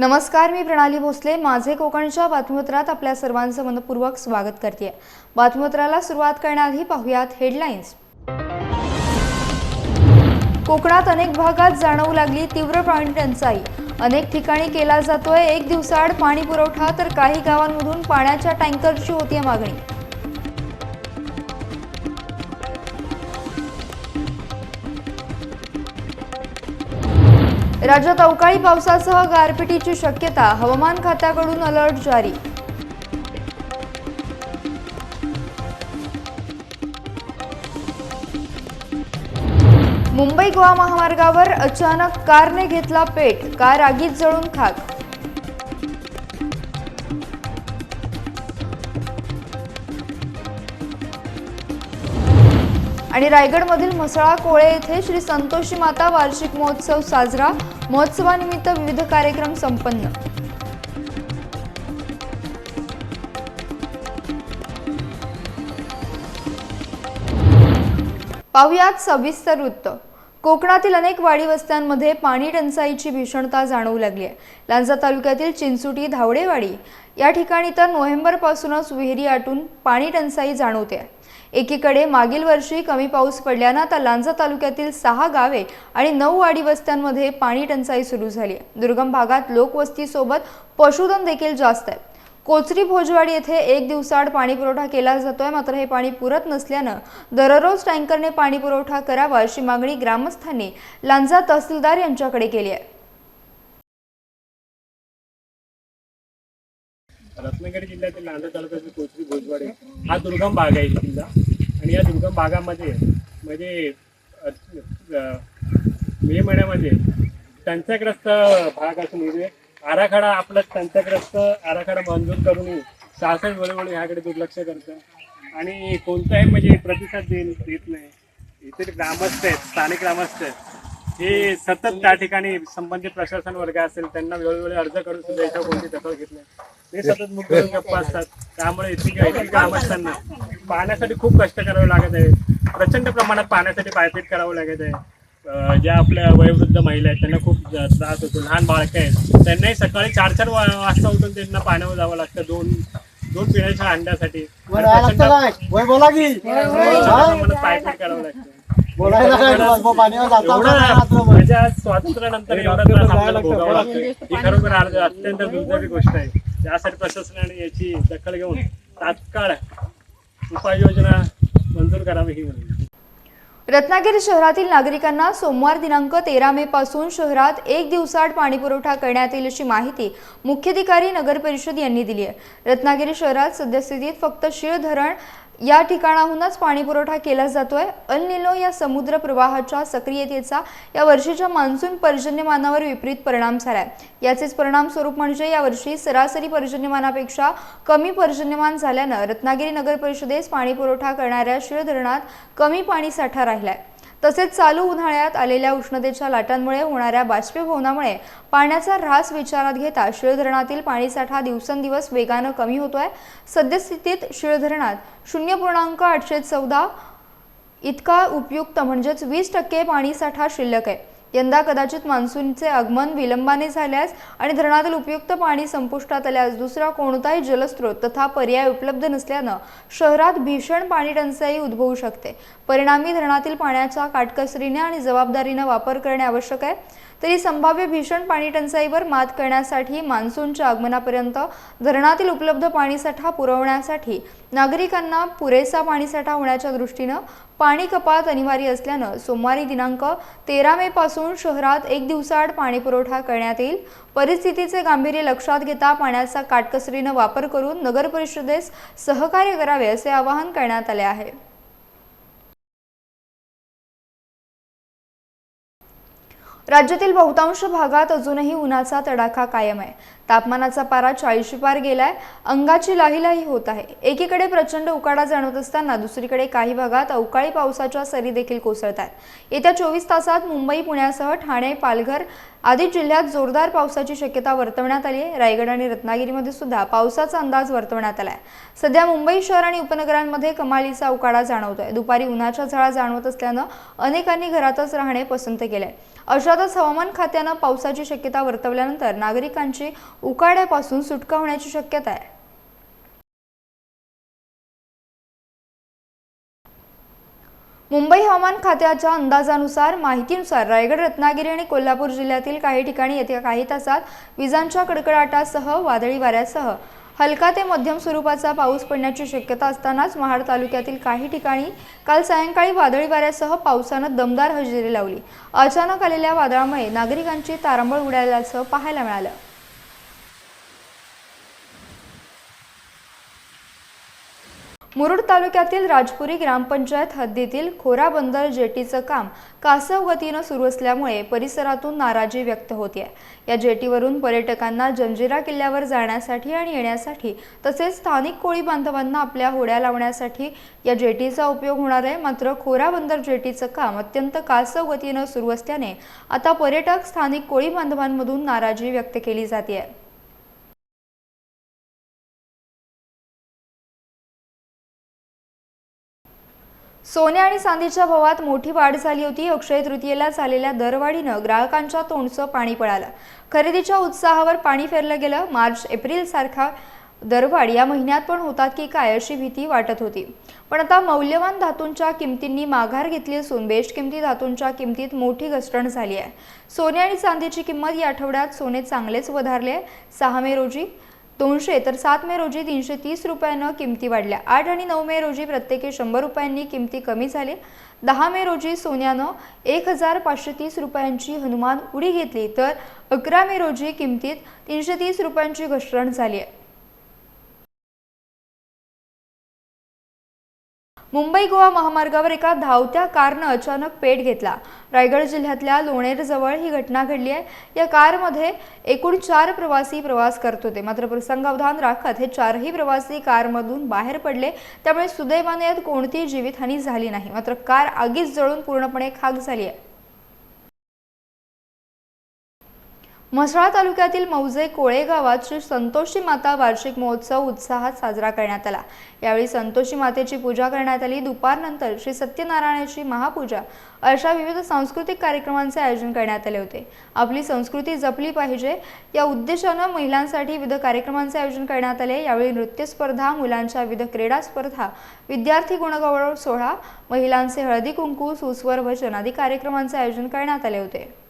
नमस्कार मी प्रणाली भोसले. माझे कोकणच्या बातमीपत्रात आपल्या सर्वांचं मनपूर्वक स्वागत करते. बातमीपत्राला सुरुवात करण्याआधी पाहुयात हेडलाईन्स. कोकणात अनेक भागात जाणवू लागली तीव्र पाणी टंचाई. अनेक ठिकाणी केला जातोय एक दिवसाआड पाणी पुरवठा तर काही गावांमधून पाण्याच्या टँकरची होती मागणी. राज्यात अवकाळी पावसासह गारपिटीची शक्यता हवामान खात्याकडून अलर्ट जारी. मुंबई गोवा महामार्गावर अचानक कारने घेतला पेट कार आगीत जळून खाक आणि रायगडमधील म्हसळा कोळे येथे श्री संतोषी माता वार्षिक महोत्सव साजरा. महोत्सवानिमित्त विविध कार्यक्रम संपन्न. पाहुयात सविस्तर वृत्त. कोकणातील अनेक वाडी वस्त्यांमध्ये पाणी टंचाईची भीषणता जाणवू लागली आहे. लांजा तालुक्यातील चिंचुटी धावडेवाडी या ठिकाणी तर नोव्हेंबरपासूनच विहिरी आटून पाणी टंचाई जाणवते आहे. एकीकडे मागील वर्षी कमी पाऊस पडल्यानं आता लांजा तालुक्यातील सहा गावे आणि नऊ वाडी वस्त्यांमध्ये पाणी टंचाई सुरू झाली आहे. दुर्गम भागात लोकवस्तीसोबत पशुधन देखील जास्त आहे. कोचरी भोजवाडी येथे एक दिवसाआड पाणीपुरवठा केला जातोय. मात्र हे पाणी पुरत नसल्यानं दररोज टँकरने पाणीपुरवठा करावा अशी मागणी ग्रामस्थांनी लांजा तहसीलदार यांच्याकडे केली आहे. रत्नागिरी जिल्ह्यातील लांजा तालुक्यातील कोचरी भोजवाडी हा दुर्गम भाग आहे किल्ला आणि या दुर्गम भागामध्ये म्हणजे मे महिन्यामध्ये टंचाग्रस्त भाग असून म्हणजे आराखडा आपला टंचाग्रस्त आराखडा मंजूर करून शासन वेळोवेळी ह्याकडे दुर्लक्ष करतं. आणि कोणताही म्हणजे प्रतिसाद देत नाही. इथे ग्रामस्थ आहेत स्थानिक ग्रामस्थ आहेत. हे सतत त्या ठिकाणी संबंधित प्रशासन वर्ग असेल त्यांना वेळोवेळी अर्ज करून सुद्धा याच्यावर कोणती दखल घेत नाही ते सतत करून गप्प असतात. त्यामुळे इथे येथील ग्रामस्थांना पाण्यासाठी खूप कष्ट करावे लागत आहे प्रचंड प्रमाणात पाण्यासाठी पायपीट करावं लागत आहे. ज्या आपल्या वयोवृद्ध महिला आहेत त्यांना खूप त्रास होतो. लहान बाळकं आहेत त्यांनाही सकाळी चार चार वाजता उठून त्यांना पाण्यावर जावं लागतं. दोन दोन पिण्याच्या अंड्यासाठी. पायपीट करावं लागतं. बोलायला काय मग पाण्यावर जाता एवढा रात्रभर. माझ्या स्वातंत्र्यानंतर एवढा त्रास आपल्याला भोगावा लागतो ही खरोखर अर्ज- अत्यंत दुर्दैवी गोष्ट आहे. त्यासाठी प्रशासनाने याची दखल घेऊन तात्काळ उपाययोजना मंजूर करावी ही विनंती. रत्नागिरी शहरातील नागरिकांना सोमवार दिनांक तेरा मे पासून शहरात एक दिवसाआड पाणी पुरवठा करण्यात येईल अशी माहिती मुख्याधिकारी नगर परिषद यांनी दिली आहे. रत्नागिरी शहरात सद्यस्थितीत फक्त शीळ धरण या ठिकाणाहूनच पाणी पुरवठा केला जातोय. अल निलो या समुद्र प्रवाहाच्या सक्रियतेचा या वर्षीच्या मान्सून पर्जन्यमानावर विपरीत परिणाम झालाय. याचेच परिणाम स्वरूप म्हणजे यावर्षी सरासरी पर्जन्यमानापेक्षा कमी पर्जन्यमान झाल्यानं रत्नागिरी नगर परिषदेस पाणी पुरवठा करणाऱ्या शिळ धरणात कमी पाणी साठा राहिलाय. तसेच चालू उन्हाळ्यात आलेल्या उष्णतेच्या लाटांमुळे होणाऱ्या बाष्पीभवनामुळे पाण्याचा ऱ्हास विचारात घेता शिळ धरणातील पाणीसाठा दिवसेंदिवस वेगानं कमी होतोय. सद्यस्थितीत शिळ धरणात शून्य पूर्णांक आठशे चौदा इतका उपयुक्त म्हणजेच वीस टक्के पाणीसाठा शिल्लक आहे. यंदा कदाचित मान्सूनचे आगमन विलंबाने झाल्यास आणि धरणातील उपयुक्त पाणी संपुष्टात आल्यास दुसरा कोणताही जलस्रोत तथा पर्याय उपलब्ध नसल्यानं शहरात भीषण पाणी टंचाई उद्भवू शकते. परिणामी धरणातील पाण्याचा काटकसरीने आणि जबाबदारीनं वापर करणे आवश्यक आहे. तरी संभाव्य भीषण पाणी टंचाईवर मात करण्यासाठी मान्सूनच्या आगमनापर्यंत धरणातील उपलब्ध पाणीसाठा पुरवण्यासाठी नागरिकांना पुरेसा पाणीसाठा होण्याच्या दृष्टीनं पाणी कपात अनिवार्य असल्यानं सोमवारी दिनांक तेरा मे पासून शहरात एक दिवसाआड पाणी पुरवठा करण्यात येईल. परिस्थितीचे गांभीर्य लक्षात घेता पाण्याचा काटकसरीनं वापर करून नगर परिषदेस सहकार्य करावे असे आवाहन करण्यात आले आहे. राज्यातील बहुतांश भागात अजूनही उन्हाचा तडाखा कायम आहे. तापमानाचा पारा चाळीशी पार गेलाय. अंगाची लाहीलाही होत आहे. एकीकडे प्रचंड उकाडा जाणवत असताना दुसरीकडे काही भागात अवकाळी पावसाच्या सरी देखील कोसळत आहेत येत्या चोवीस तासात मुंबई पुण्यासह ठाणे पालघर आदी जिल्ह्यात जोरदार पावसाची शक्यता वर्तवण्यात आली आहे. रायगड आणि रत्नागिरीमध्ये सुद्धा पावसाचा अंदाज वर्तवण्यात आला आहे सध्या मुंबई शहर आणि उपनगरांमध्ये कमालीचा उकाडा जाणवतोय. दुपारी उन्हाच्या झळा जाणवत असल्यानं अनेकांनी घरातच राहणे पसंत केलंय. अशातच हवामान खात्यानं पावसाची शक्यता वर्तवल्यानंतर नागरिकांची उकाड्यापासून सुटका होण्याची शक्यता आहे. मुंबई हवामान खात्याच्या अंदाजानुसार माहितीनुसार रायगड रत्नागिरी आणि कोल्हापूर जिल्ह्यातील काही ठिकाणी येत्या काही तासात विजांच्या कडकडाटासह वादळी वाऱ्यासह हलका ते मध्यम स्वरूपाचा पाऊस पडण्याची शक्यता असतानाच महाड तालुक्यातील काही ठिकाणी काल सायंकाळी वादळी वाऱ्यासह पावसानं दमदार हजेरी लावली. अचानक आलेल्या वादळामुळे नागरिकांची तारांबळ उडाल्याचं पाहायला मिळालं. मुरुड तालुक्यातील राजपुरी ग्रामपंचायत हद्दीतील खोरा बंदर जेटीचं काम कासव गतीनं सुरू असल्यामुळे परिसरातून नाराजी व्यक्त होते या जेटीवरून पर्यटकांना जंजिरा किल्ल्यावर जाण्यासाठी आणि येण्यासाठी तसेच स्थानिक कोळी बांधवांना आपल्या होड्या लावण्यासाठी या जेटीचा उपयोग होणार आहे. मात्र खोरा बंदर जेटीचं काम अत्यंत कासव गतीनं सुरू असल्याने आता पर्यटक स्थानिक कोळी बांधवांमधून नाराजी व्यक्त केली जाते आहे सोने आणि चांदीच्या भावात मोठी वाढ झाली होती. अक्षय तृतीयेला झालेल्या दरवाढीनं ग्राहकांच्या तोंडचं पाणी पळालं. खरेदीच्या उत्साहावर पाणी फेरलं गेलं. मार्च एप्रिल सारखा दरवाढ या महिन्यात पण होतात की काय अशी भीती वाटत होती. पण आता मौल्यवान धातूंच्या किमतींनी माघार घेतली असून बेस्ट किमती धातूंच्या किमतीत मोठी घसरण झाली आहे. सोने आणि चांदीची किंमत या आठवड्यात सोने चांगलेच वधारले. आहे. सहा मे रोजी दोनशे तर सात मे रोजी तीनशे तीस रुपयानं किमती वाढल्या. आठ आणि नऊ मे रोजी प्रत्येकी शंभर रुपयांनी किमती कमी झाली. दहा मे रोजी सोन्यानं एक हजार पाचशे तीस रुपयांची हनुमान उडी घेतली तर अकरा मे रोजी किमतीत तीनशे तीस रुपयांची घसरण झाली आहे. मुंबई गोवा महामार्गावर एका धावत्या कारनं अचानक पेट घेतला. रायगड जिल्ह्यातल्या लोणेरजवळ ही घटना घडली आहे. या कारमध्ये एकूण चार प्रवासी प्रवास करत होते. मात्र प्रसंगावधान राखत हे चारही प्रवासी कारमधून बाहेर पडले. त्यामुळे सुदैवाने यात कोणतीही जीवितहानी झाली नाही. मात्र कार आगीच जळून पूर्णपणे खाक झाली आहे. म्हसळा तालुक्यातील मौजे कोळे गावात श्री संतोषी माता वार्षिक महोत्सव उत्साहात साजरा करण्यात आला. यावेळी संतोषी मातेची पूजा करण्यात आली. दुपारनंतर श्री सत्यनारायणाची महापूजा अशा विविध सांस्कृतिक कार्यक्रमांचे आयोजन करण्यात आले होते. आपली संस्कृती जपली पाहिजे. या उद्देशानं महिलांसाठी विविध कार्यक्रमांचे आयोजन करण्यात आले. यावेळी नृत्य स्पर्धा मुलांच्या विविध क्रीडा स्पर्धा विद्यार्थी गुणगौरव सोहळा महिलांचे हळदी कुंकू सुस्वर व आदी कार्यक्रमांचे आयोजन करण्यात आले होते.